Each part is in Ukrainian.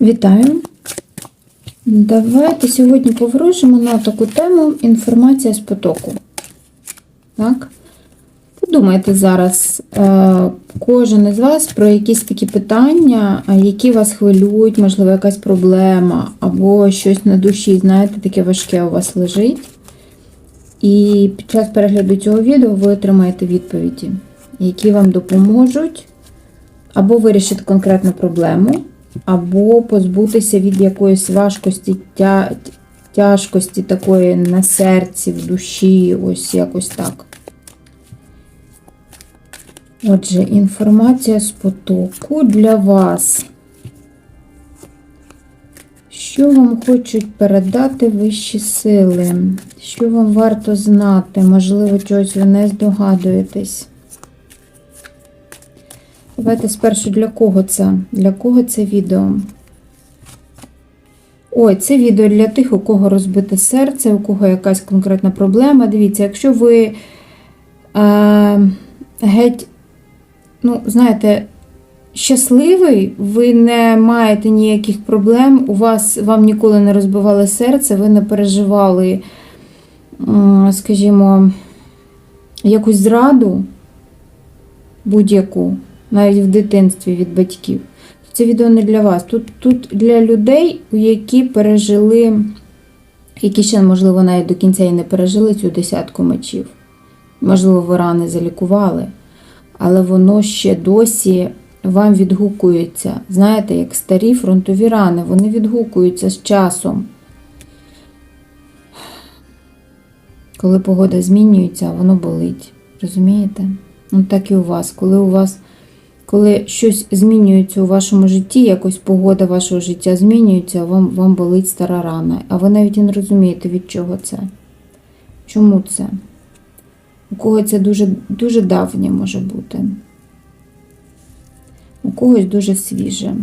Вітаю! Давайте сьогодні поворожимо на таку тему інформація з потоку. Так? Подумайте зараз, е, кожен із вас про якісь такі питання, які вас хвилюють, можливо, якась проблема, або щось на душі, знаєте, таке важке у вас лежить. І під час перегляду цього відео ви отримаєте відповіді, які вам допоможуть або вирішити конкретну проблему, або позбутися від якоїсь важкості, тя... тяжкості такої на серці, в душі, ось якось так. Отже, інформація з потоку для вас. Що вам хочуть передати вищі сили? Що вам варто знати? Можливо, чогось ви не здогадуєтесь. Давайте спершу для кого це? Для кого це відео? Ой, це відео для тих, у кого розбите серце, у кого якась конкретна проблема. Дивіться, якщо ви е, геть, ну, знаєте, щасливий, ви не маєте ніяких проблем, у вас вам ніколи не розбивали серце, ви не переживали, м, скажімо, якусь зраду будь-яку, навіть в дитинстві від батьків. Це відео не для вас. Тут, тут для людей, які пережили, які ще, можливо, навіть до кінця і не пережили цю десятку мечів. Можливо, ви рани залікували, але воно ще досі вам відгукується. Знаєте, як старі фронтові рани, вони відгукуються з часом. Коли погода змінюється, воно болить. Розумієте? Ну, так і у вас. Коли у вас коли щось змінюється у вашому житті, якось погода вашого життя змінюється, вам, вам болить стара рана. А ви навіть і не розумієте, від чого це. Чому це? У кого це дуже, дуже давнє може бути. У когось дуже свіже.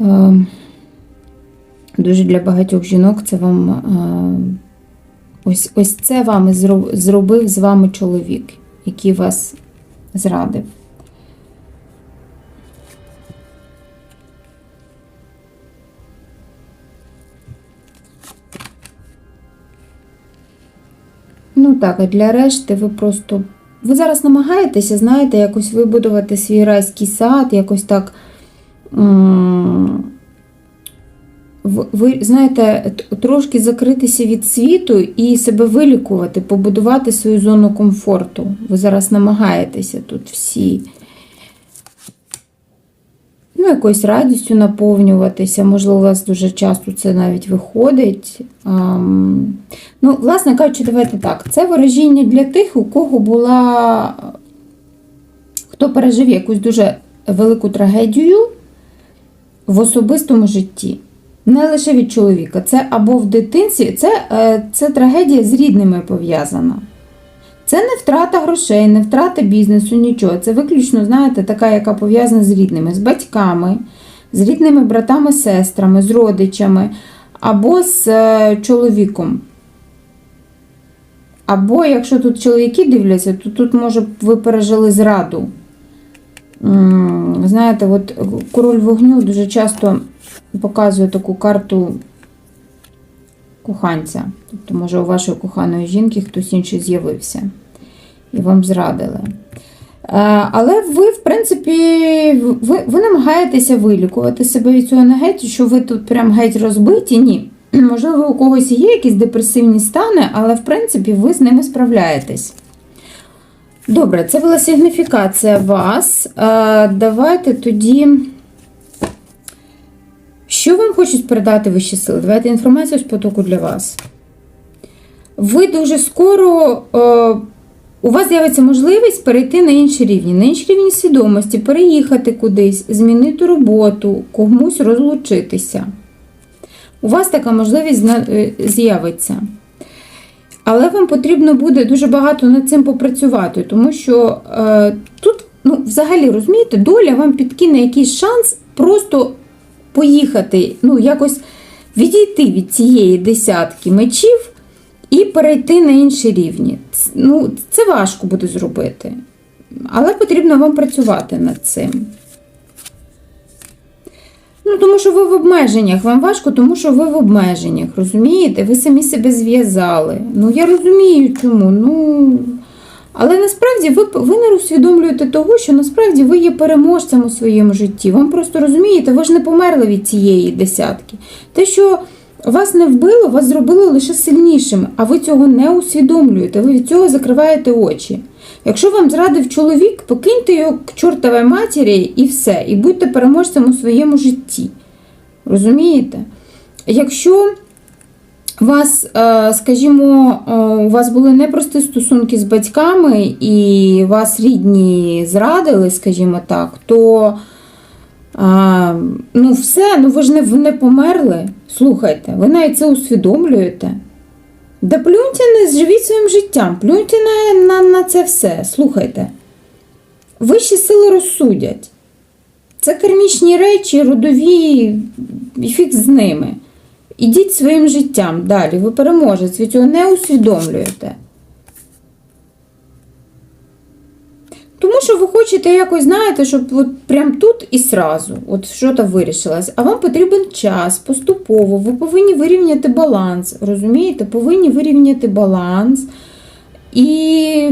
Е, Дуже для багатьох жінок це вам. е, Ось, ось це вам зробив з вами чоловік, який вас зрадив. Ну так, а для решти ви просто. Ви зараз намагаєтеся, знаєте, якось вибудувати свій райський сад, якось так. Ви знаєте, трошки закритися від світу і себе вилікувати, побудувати свою зону комфорту. Ви зараз намагаєтеся тут всі. Ну, якоюсь радістю наповнюватися. Можливо, у вас дуже часто це навіть виходить. Ам, Ну, власне кажучи, давайте так. Це ворожіння для тих, у кого була. Хто пережив якусь дуже велику трагедію в особистому житті. Не лише від чоловіка. Це або в дитинстві, це, е, це трагедія з рідними пов'язана. Це не втрата грошей, не втрата бізнесу, нічого. Це виключно, знаєте, така, яка пов'язана з рідними, з батьками, з рідними братами, сестрами, з родичами, або з е, чоловіком. Або якщо тут чоловіки дивляться, то тут, може, ви пережили зраду. Знаєте, от король вогню дуже часто показує таку карту коханця. Тобто, може, у вашої коханої жінки хтось інший з'явився і вам зрадили. Е, Але ви, в принципі, ви, ви намагаєтеся вилікувати себе від цього не геть, що ви тут прям геть розбиті. Ні. Можливо, у когось є якісь депресивні стани, але в принципі ви з ними справляєтесь. Добре, це була сигніфікація вас. Е, Давайте тоді. Що вам хочуть передати вищі сили? Давайте інформацію з потоку для вас. Ви дуже скоро. Е, у вас з'явиться можливість перейти на інші рівні, на інші рівні свідомості, переїхати кудись, змінити роботу, комусь розлучитися. У вас така можливість е, з'явиться. Але вам потрібно буде дуже багато над цим попрацювати, тому що е, тут, ну, взагалі, розумієте, доля вам підкине якийсь шанс просто поїхати, ну, якось відійти від цієї десятки мечів і перейти на інші рівні. Ну, це важко буде зробити. Але потрібно вам працювати над цим. Ну, тому що ви в обмеженнях. Вам важко, тому що ви в обмеженнях. Розумієте? Ви самі себе зв'язали. Ну, я розумію чому. Ну. Але насправді ви, ви не усвідомлюєте того, що насправді ви є переможцем у своєму житті. Вам просто розумієте, ви ж не померли від цієї десятки. Те, що вас не вбило, вас зробило лише сильнішим, а ви цього не усвідомлюєте. Ви від цього закриваєте очі. Якщо вам зрадив чоловік, покиньте його к чортовій матері і все, і будьте переможцем у своєму житті. Розумієте? Якщо вас, е, скажімо, е, у вас були непрості стосунки з батьками, і вас рідні зрадили, скажімо так, то а, ну все, ну ви ж не, не померли. Слухайте, ви навіть це усвідомлюєте. Да плюньте не живіть своїм життям, плюньте на, на, на це все. Слухайте. Вищі сили розсудять. Це кармічні речі, родові, і фіг з ними. Ідіть своїм життям далі, ви переможець, ви цього не усвідомлюєте. Тому що ви хочете якось, знаєте, щоб от прям тут і сразу, от що то вирішилось. А вам потрібен час, поступово. Ви повинні вирівняти баланс. Розумієте? Повинні вирівняти баланс і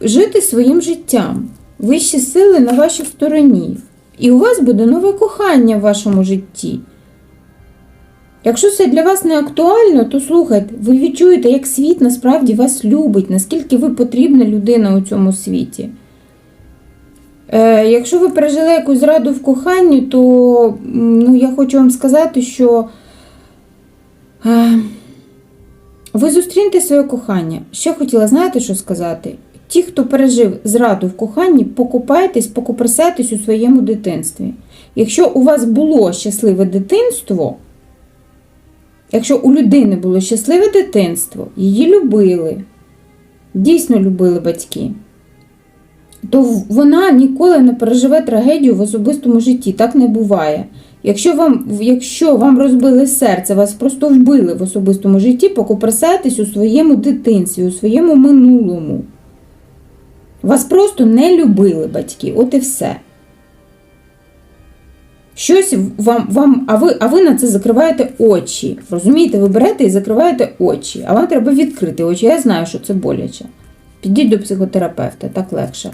жити своїм життям. Вищі сили на вашій стороні. І у вас буде нове кохання в вашому житті. Якщо це для вас не актуально, то слухайте, ви відчуєте, як світ насправді вас любить, наскільки ви потрібна людина у цьому світі. Е, якщо ви пережили якусь зраду в коханні, то ну, я хочу вам сказати, що е, ви зустрінете своє кохання. Ще хотіла, знаєте, що сказати? Ті, хто пережив зраду в коханні, покупайтесь, покупресайтесь у своєму дитинстві. Якщо у вас було щасливе дитинство, якщо у людини було щасливе дитинство, її любили, дійсно любили батьки то вона ніколи не переживе трагедію в особистому житті. Так не буває. Якщо вам, якщо вам розбили серце, вас просто вбили в особистому житті, покупресайтесь у своєму дитинстві, у своєму минулому. Вас просто не любили батьки, от і все. Щось вам, вам а, ви, а ви на це закриваєте очі. Розумієте, ви берете і закриваєте очі, а вам треба відкрити очі. Я знаю, що це боляче. Підіть до психотерапевта, так легше.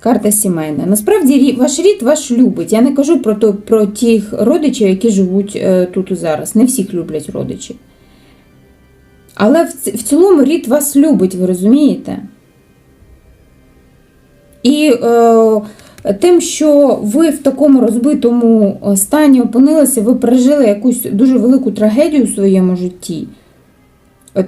Карта сімейна. Насправді ваш рід ваш любить. Я не кажу про, то, про тих родичів, які живуть е, тут і зараз. Не всіх люблять родичі. Але в, в цілому рід вас любить, ви розумієте? І е, тим, що ви в такому розбитому е, стані опинилися, ви пережили якусь дуже велику трагедію у своєму житті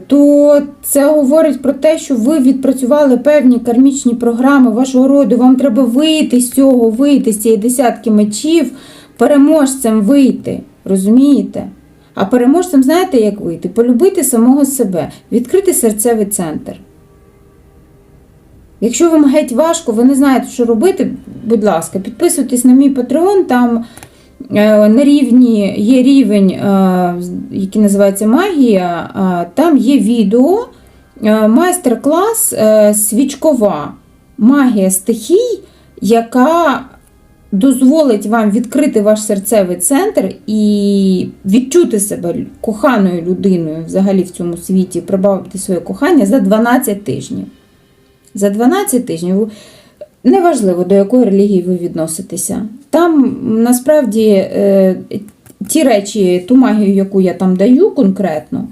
то це говорить про те, що ви відпрацювали певні кармічні програми вашого роду. Вам треба вийти з цього, вийти з цієї десятки мечів, переможцем вийти. Розумієте? А переможцем знаєте, як вийти? Полюбити самого себе, відкрити серцевий центр. Якщо вам геть важко, ви не знаєте, що робити, будь ласка, підписуйтесь на мій Patreon, там е, на рівні є рівень, е, який називається магія, е, там є відео, майстер-клас свічкова магія стихій, яка дозволить вам відкрити ваш серцевий центр і відчути себе коханою людиною взагалі в цьому світі, прибавити своє кохання за 12 тижнів. За 12 тижнів неважливо, до якої релігії ви відноситеся. Там насправді е, ті речі, ту магію, яку я там даю конкретно,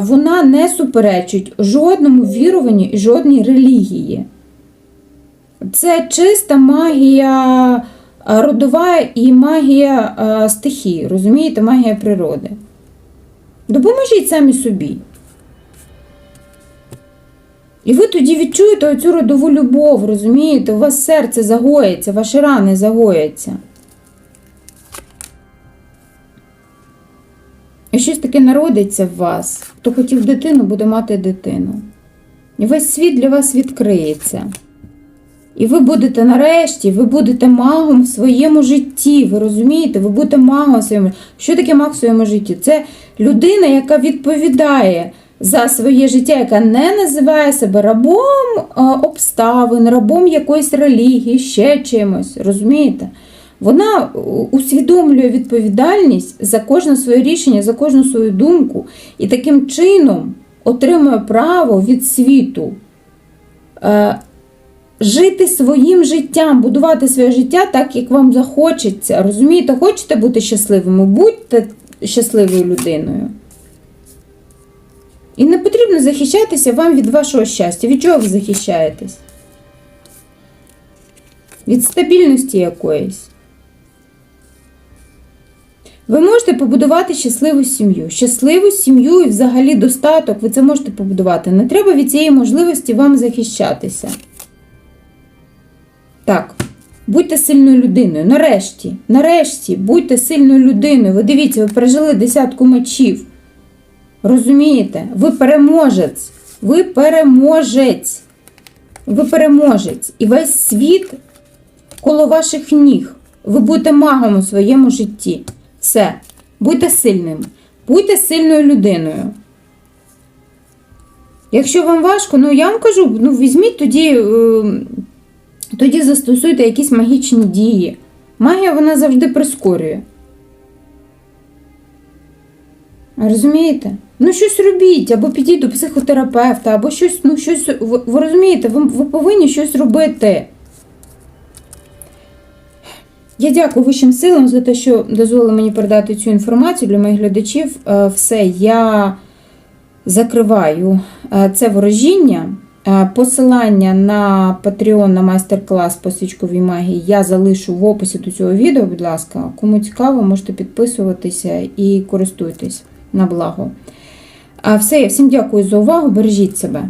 вона не суперечить жодному віруванню і жодній релігії. Це чиста магія родова і магія стихії, розумієте, магія природи. Допоможіть самі собі. І ви тоді відчуєте оцю родову любов, розумієте? У вас серце загоїться, ваші рани загояться. І щось таке народиться в вас. Хто хотів дитину, буде мати дитину. І весь світ для вас відкриється. І ви будете нарешті, ви будете магом в своєму житті. Ви розумієте? Ви будете магом в своєму житті. Що таке маг в своєму житті? Це людина, яка відповідає за своє життя, яка не називає себе рабом обставин, рабом якоїсь релігії, ще чимось. Розумієте? Вона усвідомлює відповідальність за кожне своє рішення, за кожну свою думку, і таким чином отримує право від світу е, жити своїм життям, будувати своє життя так, як вам захочеться. Розумієте, хочете бути щасливими? Будьте щасливою людиною. І не потрібно захищатися вам від вашого щастя. Від чого ви захищаєтесь? Від стабільності якоїсь. Ви можете побудувати щасливу сім'ю. Щасливу сім'ю і взагалі достаток, ви це можете побудувати. Не треба від цієї можливості вам захищатися. Так, будьте сильною людиною. Нарешті, нарешті, будьте сильною людиною. Ви дивіться, ви пережили десятку мечів. Розумієте? Ви переможець. Ви переможець. Ви переможець. І весь світ коло ваших ніг. Ви будете магом у своєму житті. Все. Будьте сильним. Будьте сильною людиною. Якщо вам важко, ну я вам кажу, ну візьміть тоді, е, тоді застосуйте якісь магічні дії. Магія вона завжди прискорює. Розумієте? Ну, щось робіть, або підіть до психотерапевта, або щось, ну, щось. Ви, ви розумієте, ви, ви повинні щось робити. Я дякую вищим силам за те, що дозволили мені передати цю інформацію для моїх глядачів. Е, Все, я закриваю е, це ворожіння. Е, Посилання на Patreon на майстер-клас по свічковій магії я залишу в описі до цього відео, будь ласка. Кому цікаво, можете підписуватися і користуйтесь на благо. А все, я всім дякую за увагу. Бережіть себе.